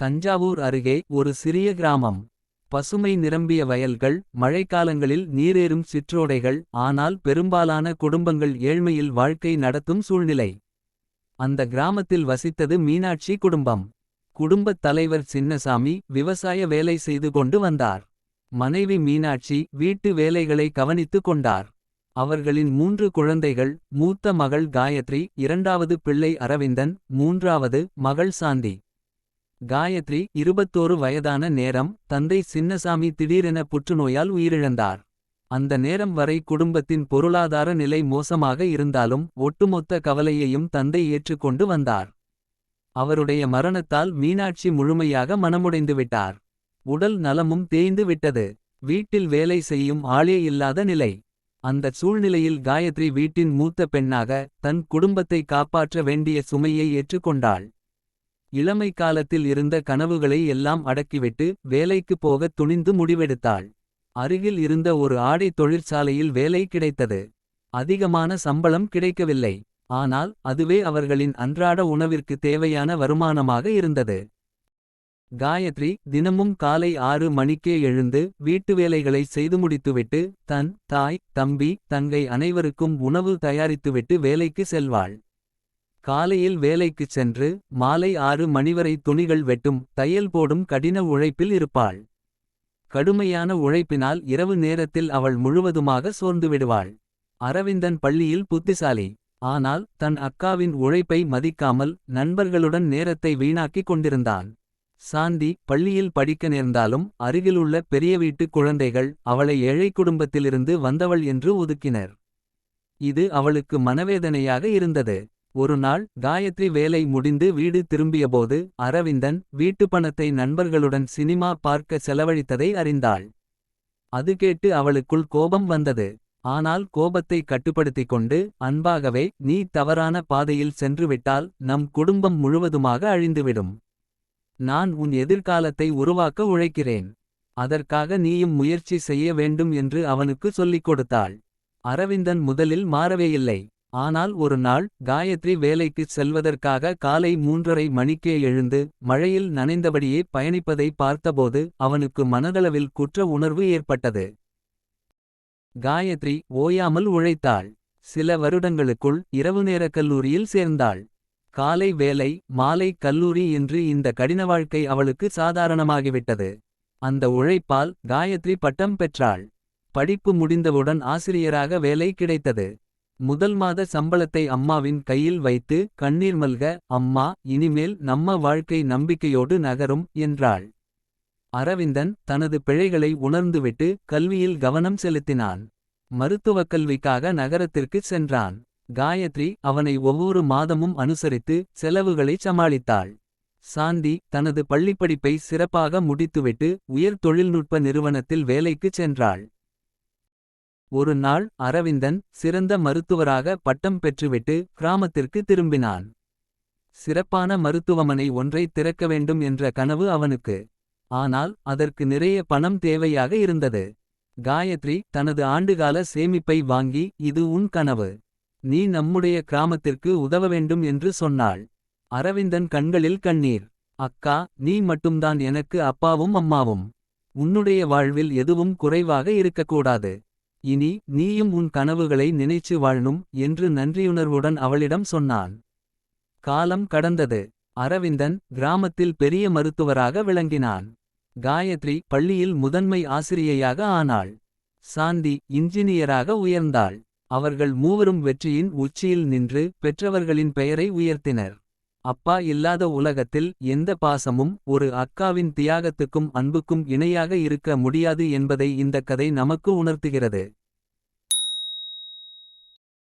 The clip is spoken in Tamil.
தஞ்சாவூர் அருகே ஒரு சிறிய கிராமம். பசுமை நிரம்பிய வயல்கள் மழைக்காலங்களில் நீரேறும் சிற்றோடைகள். ஆனால் பெரும்பாலான குடும்பங்கள் ஏழ்மையில் வாழ்க்கை நடத்தும் சூழ்நிலை. அந்த கிராமத்தில் வசித்தது மீனாட்சி குடும்பம். குடும்பத் தலைவர் சின்னசாமி விவசாய வேலை செய்து கொண்டு வந்தார். மனைவி மீனாட்சி வீட்டு வேலைகளை கவனித்துக் கொண்டார். அவர்களின் மூன்று குழந்தைகள் மூத்த மகள் காயத்ரி. இரண்டாவது பிள்ளை அரவிந்தன் மூன்றாவது மகள் சாந்தி. காயத்ரி இருபத்தோரு வயதான நேரம் தந்தை சின்னசாமி திடீரென புற்றுநோயால் உயிரிழந்தார். அந்த நேரம் வரை குடும்பத்தின் பொருளாதார நிலை மோசமாக இருந்தாலும். ஒட்டுமொத்த கவலையையும் தந்தை ஏற்றுக்கொண்டு வந்தார். அவருடைய மரணத்தால் மீனாட்சி முழுமையாக மனமுடைந்துவிட்டார். உடல் நலமும் தேய்ந்து விட்டது. வீட்டில் வேலை செய்யும் ஆளே இல்லாத நிலை. அந்தச் சூழ்நிலையில் காயத்ரி வீட்டின் மூத்த பெண்ணாக. தன் குடும்பத்தை காப்பாற்ற வேண்டிய சுமையை ஏற்றுக்கொண்டாள். இளமை காலத்தில் இருந்த கனவுகளை எல்லாம் அடக்கிவிட்டு. வேலைக்குப் போகத் துணிந்து முடிவெடுத்தாள். அருகில் இருந்த ஒரு ஆடை தொழிற்சாலையில் வேலை கிடைத்தது. அதிகமான சம்பளம் கிடைக்கவில்லை. ஆனால் அதுவே அவர்களின் அன்றாட உணவிற்கு தேவையான வருமானமாக இருந்தது. காயத்ரி தினமும் காலை ஆறு மணிக்கே எழுந்து. வீட்டு வேலைகளை செய்து முடித்துவிட்டு. தன் தாய் தம்பி தங்கை அனைவருக்கும் உணவு தயாரித்துவிட்டு வேலைக்கு செல்வாள். காலையில் வேலைக்குச் சென்று மாலை ஆறு மணிவரை துணிகள் வெட்டும். தையல் போடும் கடின உழைப்பில் இருப்பாள். கடுமையான உழைப்பினால் இரவு நேரத்தில் அவள் முழுவதுமாக சோர்ந்துவிடுவாள். அரவிந்தன் பள்ளியில் புத்திசாலி. ஆனால் தன் அக்காவின் உழைப்பை மதிக்காமல். நண்பர்களுடன் நேரத்தை வீணாக்கிக் கொண்டிருந்தான். சாந்தி பள்ளியில் படிக்க நேர்ந்தாலும். அருகிலுள்ள பெரிய வீட்டுக் குழந்தைகள் அவளை ஏழை குடும்பத்திலிருந்து வந்தவள் என்று ஒதுக்கினர். இது அவளுக்கு மனவேதனையாக இருந்தது. ஒரு நாள் காயத்ரி வேலை முடிந்து வீடு திரும்பியபோது. அரவிந்தன் வீட்டு பணத்தை நண்பர்களுடன் சினிமா பார்க்க செலவழித்ததை அறிந்தாள். அது கேட்டு அவளுக்குள் கோபம் வந்தது. ஆனால் கோபத்தை கட்டுப்படுத்திக் கொண்டு அன்பாகவே நீ தவறான பாதையில் சென்றுவிட்டால். நம் குடும்பம் முழுவதுமாக அழிந்துவிடும். நான் உன் எதிர்காலத்தை உருவாக்க உழைக்கிறேன். அதற்காக நீயும் முயற்சி செய்ய வேண்டும் என்று அவனுக்கு சொல்லிக் கொடுத்தாள். அரவிந்தன் முதலில் மாறவேயில்லை. ஆனால் ஒரு நாள் காயத்ரி வேலைக்குச் செல்வதற்காக காலை மூன்றரை மணிக்கே எழுந்து. மழையில் நனைந்தபடியே பயணிப்பதை பார்த்தபோது. அவனுக்கு மனதளவில் குற்ற உணர்வு ஏற்பட்டது. காயத்ரி ஓயாமல் உழைத்தாள். சில வருடங்களுக்குள் இரவு நேரக் கல்லூரியில் சேர்ந்தாள். காலை வேலை மாலை கல்லூரி என்று இந்த கடின வாழ்க்கை அவளுக்கு சாதாரணமாகிவிட்டது. அந்த உழைப்பால் காயத்ரி பட்டம் பெற்றாள். படிப்பு முடிந்தவுடன் ஆசிரியராக வேலை கிடைத்தது. முதல் மாத சம்பளத்தை அம்மாவின் கையில் வைத்து கண்ணீர் மல்க. அம்மா இனிமேல் நம்ம வாழ்க்கை நம்பிக்கையோடு நகரும் என்றாள். அரவிந்தன் தனது பிழைகளை உணர்ந்துவிட்டு கல்வியில் கவனம் செலுத்தினான். மருத்துவக் கல்விக்காக நகரத்திற்குச் சென்றான். காயத்ரி அவனை ஒவ்வொரு மாதமும் அனுசரித்து செலவுகளைச் சமாளித்தாள். சாந்தி தனது பள்ளிப்படிப்பை சிறப்பாக முடித்துவிட்டு. உயர் தொழில்நுட்ப நிறுவனத்தில் வேலைக்குச் சென்றாள். ஒரு நாள் அரவிந்தன் சிறந்த மருத்துவராக பட்டம் பெற்றுவிட்டு. கிராமத்திற்கு திரும்பினான். சிறப்பான மருத்துவமனை ஒன்றை திறக்க வேண்டும் என்ற கனவு அவனுக்கு. ஆனால் அதற்கு நிறைய பணம் தேவையாக இருந்தது. காயத்ரி தனது ஆண்டுகால சேமிப்பை வாங்கி இது உன் கனவு. நீ நம்முடைய கிராமத்திற்கு உதவ வேண்டும் என்று சொன்னாள். அரவிந்தன் கண்களில் கண்ணீர். அக்கா நீ மட்டும்தான் எனக்கு அப்பாவும் அம்மாவும். உன்னுடைய வாழ்வில் எதுவும் குறைவாக இருக்கக்கூடாது. இனி நீயும் உன் கனவுகளை நினைச்சு வாழணும். என்று நன்றியுணர்வுடன் அவளிடம் சொன்னான். காலம் கடந்தது அரவிந்தன் கிராமத்தில் பெரிய மருத்துவராக விளங்கினான். காயத்ரி பள்ளியில் முதன்மை ஆசிரியையாக ஆனாள். சாந்தி இன்ஜினியராக உயர்ந்தாள். அவர்கள் மூவரும் வெற்றியின் உச்சியில் நின்று பெற்றவர்களின் பெயரை உயர்த்தினர். அப்பா இல்லாத உலகத்தில் எந்த பாசமும் ஒரு அக்காவின் தியாகத்துக்கும் அன்புக்கும் இணையாக இருக்க முடியாது என்பதை இந்தக் கதை நமக்கு உணர்த்துகிறது.